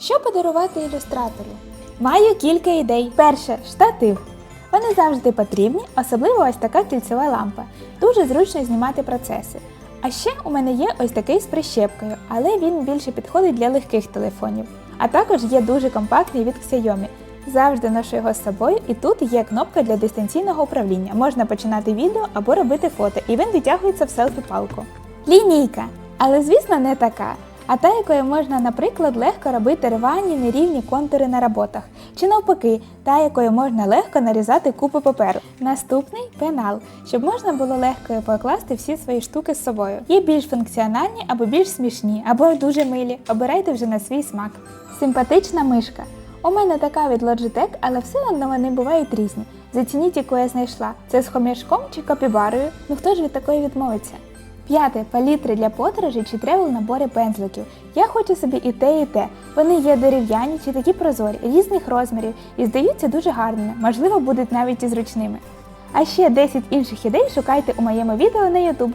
Що подарувати ілюстратору? Маю кілька ідей. Перше штатив. Вони завжди потрібні, особливо ось така кільцева лампа. Дуже зручно знімати процеси. А ще у мене є ось такий з прищепкою, але він більше підходить для легких телефонів. А також є дуже компактний від Xiaomi. Завжди ношу його з собою, і тут є кнопка для дистанційного управління. Можна починати відео або робити фото, і він витягується в селфі-палку. Лінійка, але звісно не така. А та, якою можна, наприклад, легко робити рвані нерівні контури на роботах, чи навпаки, та, якою можна легко нарізати купи паперу. Наступний пенал, щоб можна було легко покласти всі свої штуки з собою. Є більш функціональні або більш смішні, або дуже милі. Обирайте вже на свій смак. Симпатична мишка. У мене така від Logitech, але все одно вони бувають різні. Зацініть, яку я знайшла. Це з хом'ячком чи копібарою. Ну хто ж від такої відмовиться? П'яте палітри для подорожей чи тревел набори пензликів. Я хочу собі і те, і те. Вони є дерев'яні чи такі прозорі, різних розмірів і здаються дуже гарними, можливо, будуть навіть і зручними. А ще 10 інших ідей шукайте у моєму відео на YouTube.